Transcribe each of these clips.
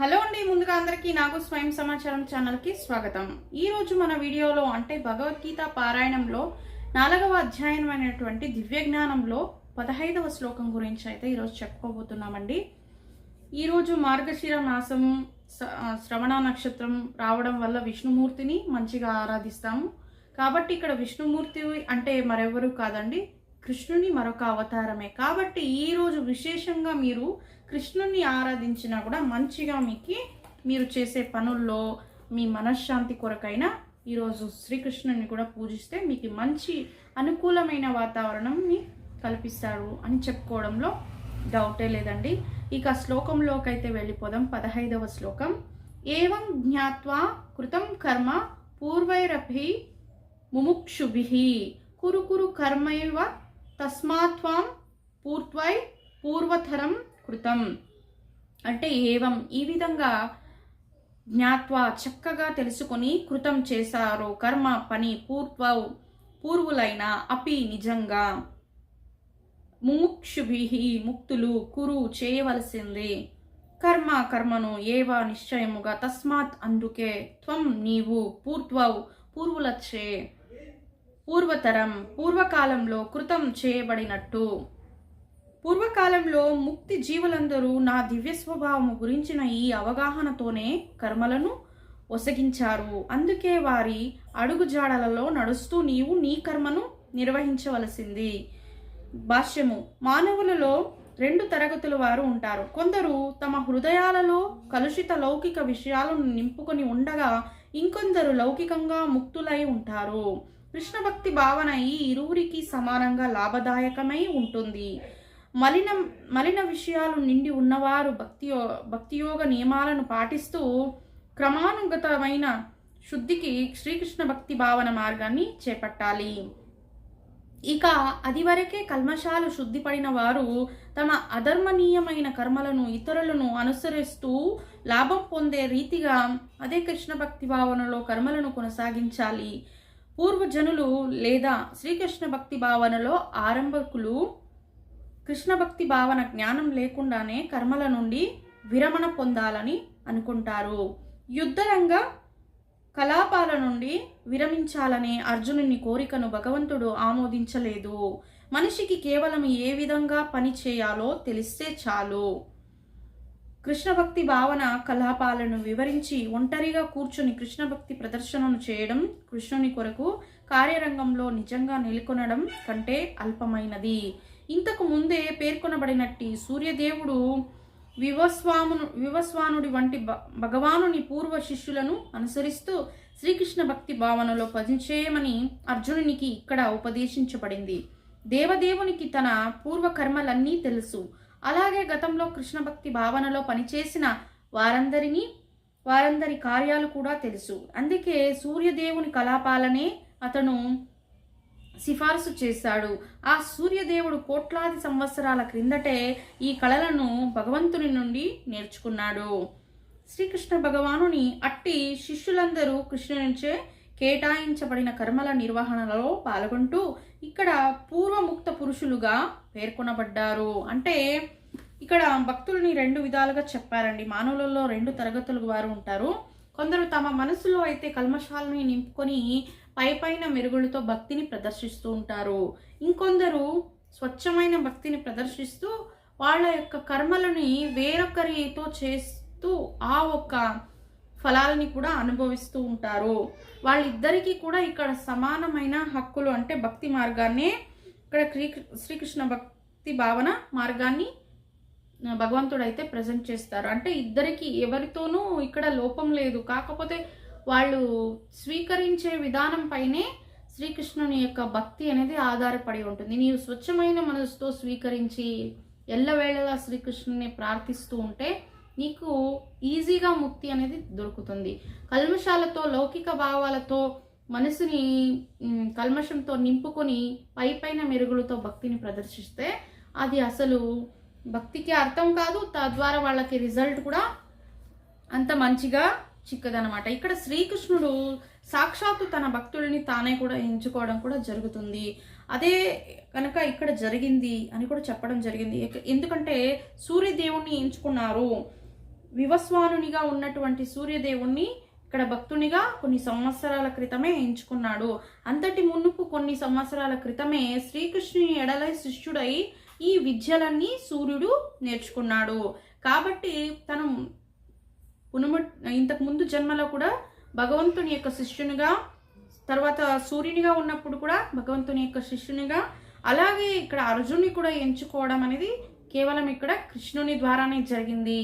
Hello అండి ముందుగా అందరికీ నాకు స్వయం సమాచారం ఛానల్కి స్వాగతం. ఈ రోజు మన వీడియోలో అంటే భగవద్గీత పారాయణంలో నాలుగవ అధ్యాయం అయినటువంటి దివ్య జ్ఞానంలో పదహైదవ శ్లోకం గురించి అయితే ఈరోజు చెప్పుకోబోతున్నామండి. ఈరోజు మార్గశిర మాసం శ్రవణ నక్షత్రం రావడం వల్ల విష్ణుమూర్తిని మంచిగా ఆరాధిస్తాము. కాబట్టి ఇక్కడ విష్ణుమూర్తి అంటే మరెవరు కాదండి కృష్ణుని మరొక అవతారమే. కాబట్టి ఈరోజు విశేషంగా మీరు కృష్ణుని ఆరాధించినా కూడా మంచిగా మీకు మీరు చేసే పనుల్లో మీ మనశ్శాంతి కొరకైనా ఈరోజు శ్రీకృష్ణుని కూడా పూజిస్తే మీకు మంచి అనుకూలమైన వాతావరణంని కల్పిస్తాడు అని చెప్పుకోవడంలో డౌటే లేదండి. ఇక శ్లోకంలోకైతే వెళ్ళిపోదాం. పదహైదవ శ్లోకం. ఏవం జ్ఞాత్వా కృతం కర్మ పూర్వైరభి ముముక్షుభి. కురు కురు కర్మైవ తస్మాత్వం పూర్త్వై పూర్వతరం కృతం. అంటే ఏవం ఈ విధంగా జ్ఞాత్వా చక్కగా తెలుసుకొని కృతం చేశారు కర్మ పని పూర్వ పూర్వులైన అపి నిజంగా. ముముక్షుభి ముక్తులు కురు చేయవలసింది. కర్మ కర్మను ఏవ నిశ్చయముగా తస్మాత్ అందుకే త్వం నీవు పూర్త్వౌ పూర్వులచే పూర్వతరం పూర్వకాలంలో కృతం చేయబడినట్టు. పూర్వకాలంలో ముక్తి జీవులందరూ నా దివ్య స్వభావము గురించిన ఈ అవగాహనతోనే కర్మలను ఒసగించారు. అందుకే వారి అడుగుజాడలలో నడుస్తూ నీవు నీ కర్మను నిర్వహించవలసింది. భాష్యము మానవులలో రెండు తరగతుల వారు ఉంటారు. కొందరు తమ హృదయాలలో కలుషిత లౌకిక విషయాలను నింపుకొని ఉండగా ఇంకొందరు లౌకికంగా ముక్తులై ఉంటారు. కృష్ణ భక్తి భావన ఈ ఇరువురికి సమానంగా లాభదాయకమై ఉంటుంది. మలిన మలిన విషయాలు నిండి ఉన్నవారు భక్తి భక్తియోగ నియమాలను పాటిస్తూ క్రమానుగతమైన శుద్ధికి శ్రీకృష్ణ భక్తి భావన మార్గాన్ని చేపట్టాలి. ఇక అదివరకే కల్మషాలు శుద్ధిపడిన వారు తమ అధర్మనీయమైన కర్మలను ఇతరులను అనుసరిస్తూ లాభం పొందే రీతిగా అదే కృష్ణ భక్తి భావనలో కర్మలను కొనసాగించాలి. పూర్వజనులు లేదా శ్రీకృష్ణ భక్తి భావనలో ఆరంభకులు కృష్ణ భక్తి భావన జ్ఞానం లేకుండానే కర్మల నుండి విరమణ పొందాలని అనుకుంటారు. యుద్ధరంగ కలాపాల నుండి విరమించాలనే అర్జునుని కోరికను భగవంతుడు ఆమోదించలేదు. మనిషికి కేవలం ఏ విధంగా పని చేయాలో తెలిస్తే చాలు. కృష్ణ భక్తి భావన కలాపాలను వివరించి ఒంటరిగా కూర్చుని కృష్ణ భక్తి ప్రదర్శనను చేయడం కృష్ణుని కొరకు కార్యరంగంలో నిజంగా నెలకొనడం కంటే అల్పమైనది. ఇంతకు ముందే పేర్కొనబడినట్టి సూర్యదేవుడు వివస్వామును వివస్వానుడి వంటి భ- భగవానుని పూర్వ శిష్యులను అనుసరిస్తూ శ్రీకృష్ణ భక్తి భావనలో పనిచేయమని అర్జునునికి ఇక్కడ ఉపదేశించబడింది. దేవదేవునికి తన పూర్వకర్మలన్నీ తెలుసు. అలాగే గతంలో కృష్ణ భక్తి భావనలో పనిచేసిన వారందరినీ వారందరి కార్యాలు కూడా తెలుసు. అందుకే సూర్యదేవుని కలాపాలనే అతను సిఫార్సు చేశాడు. ఆ సూర్యదేవుడు కోట్లాది సంవత్సరాల క్రిందటే ఈ కళలను భగవంతుని నుండి నేర్చుకున్నాడు. శ్రీకృష్ణ భగవానుని అట్టి శిష్యులందరూ కృష్ణునిచే కేటాయించబడిన కర్మల నిర్వహణలో పాల్గొంటూ ఇక్కడ పూర్వముక్త పురుషులుగా పేర్కొనబడ్డారు. అంటే ఇక్కడ భక్తుల్ని రెండు విధాలుగా చెప్పారండి. మానవులలో రెండు తరగతుల వారు ఉంటారు. కొందరు తమ మనసులో అయితే కల్మషాలని నింపుకొని పై పైన మెరుగులతో భక్తిని ప్రదర్శిస్తూ ఉంటారు. ఇంకొందరు స్వచ్ఛమైన భక్తిని ప్రదర్శిస్తూ వాళ్ళ యొక్క కర్మలని వేరొకరితో చేస్తూ ఆ ఒక్క ఫలాలని కూడా అనుభవిస్తూ ఉంటారు. వాళ్ళిద్దరికీ కూడా ఇక్కడ సమానమైన హక్కులు అంటే భక్తి మార్గాన్నే ఇక్కడ శ్రీ- శ్రీకృష్ణ భక్తి భావన మార్గాన్ని భగవంతుడైతే భగవంతుడు అయితే ప్రజెంట్ చేస్తారు. అంటే ఇద్దరికి ఎవరితోనూ ఇక్కడ లోపం లేదు. కాకపోతే వాళ్ళు స్వీకరించే విధానం పైనే శ్రీకృష్ణుని యొక్క భక్తి అనేది ఆధారపడి ఉంటుంది. నీవు స్వచ్ఛమైన మనసుతో స్వీకరించి ఎల్లవేళలా శ్రీకృష్ణుని ప్రార్థిస్తూ ఉంటే నీకు ఈజీగా ముక్తి అనేది దొరుకుతుంది. కల్మషాలతో లౌకిక భావాలతో మనసుని కల్మషంతో నింపుకొని పై పైన మెరుగులతో భక్తిని ప్రదర్శిస్తే అది అసలు భక్తికి అర్థం కాదు తద్వారా వాళ్ళకి రిజల్ట్ కూడా అంత మంచిగా చిక్కదనమాట ఇక్కడ శ్రీకృష్ణుడు సాక్షాత్తు తన భక్తుల్ని తానే కూడా ఎంచుకోవడం కూడా జరుగుతుంది. అదే కనుక ఇక్కడ జరిగింది అని కూడా చెప్పడం జరిగింది. ఎందుకంటే సూర్యదేవుణ్ణి ఎంచుకున్నారు. వివస్వానునిగా ఉన్నటువంటి సూర్యదేవుణ్ణి ఇక్కడ భక్తునిగా కొన్ని సంవత్సరాల క్రితమే ఎంచుకున్నాడు. అంతటి మునుపు కొన్ని సంవత్సరాల క్రితమే శ్రీకృష్ణుని ఎడలై శిష్యుడై ఈ విద్యలన్నీ సూర్యుడు నేర్చుకున్నాడు. కాబట్టి తను పునుము ఇంతకు ముందు జన్మలో కూడా భగవంతుని యొక్క శిష్యునిగా తర్వాత సూర్యునిగా ఉన్నప్పుడు కూడా భగవంతుని యొక్క శిష్యునిగా అలాగే ఇక్కడ అర్జున్ని కూడా ఎంచుకోవడం అనేది కేవలం ఇక్కడ కృష్ణుని ద్వారానే జరిగింది.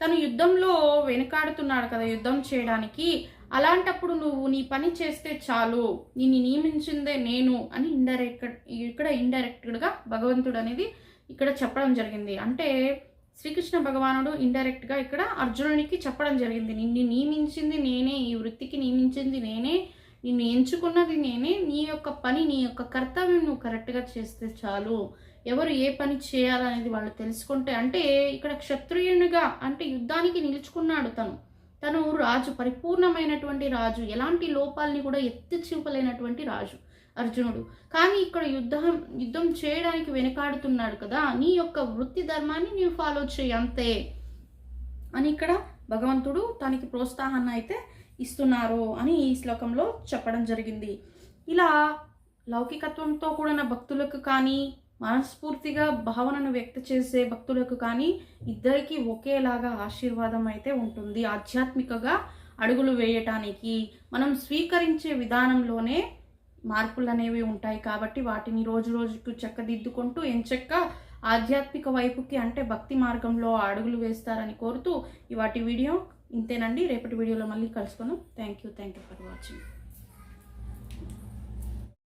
తను యుద్ధంలో వెనుకాడుతున్నాడు కదా యుద్ధం చేయడానికి. అలాంటప్పుడు నువ్వు నీ పని చేస్తే చాలు. నిన్ను నియమించిందే నేను అని ఇండైరెక్ట్ ఇక్కడ ఇండైరెక్ట్గా భగవంతుడు అనేది ఇక్కడ చెప్పడం జరిగింది. అంటే శ్రీకృష్ణ భగవానుడు ఇండైరెక్ట్గా ఇక్కడ అర్జునునికి చెప్పడం జరిగింది. నిన్ను నియమించింది నేనే ఈ వృత్తికి నియమించింది నేనే నిన్ను ఎంచుకున్నది నేనే నీ యొక్క పని నీ యొక్క కర్తవ్యం నువ్వు కరెక్ట్గా చేస్తే చాలు. ఎవరు ఏ పని చేయాలనేది వాళ్ళు తెలుసుకుంటే అంటే ఇక్కడ క్షత్రియునిగా అంటే యుద్ధానికి నిలుచుకున్నాడు తను. తను రాజు పరిపూర్ణమైనటువంటి రాజు ఎలాంటి లోపాలని కూడా ఎత్తి చూపలేనటువంటి రాజు అర్జునుడు. కానీ ఇక్కడ యుద్ధం యుద్ధం చేయడానికి వెనకాడుతున్నాడు కదా నీ యొక్క వృత్తి ధర్మాన్ని నీవు ఫాలో చేయి అంతే అని ఇక్కడ భగవంతుడు తనకి ప్రోత్సాహాన్ని అయితే ఇస్తున్నారు అని ఈ శ్లోకంలో చెప్పడం జరిగింది. ఇలా లౌకికత్వంతో కూడిన భక్తులకు కానీ మనస్ఫూర్తిగా భావనను వ్యక్త చేసే భక్తులకు కానీ ఇద్దరికీ ఒకేలాగా ఆశీర్వాదం అయితే ఉంటుంది. ఆధ్యాత్మికగా అడుగులు వేయటానికి మనం స్వీకరించే విధానంలోనే మార్పులు అనేవి ఉంటాయి కాబట్టి వాటిని రోజు రోజుకు చక్కదిద్దుకుంటూ ఎంచక్క ఆధ్యాత్మిక వైపుకి అంటే భక్తి మార్గంలో అడుగులు వేస్తారని కోరుతూ ఇవాటి వాటి వీడియో ఇంతేనండి. రేపటి వీడియోలో మళ్ళీ కలుసుకుందాం. Thank you thank you for watching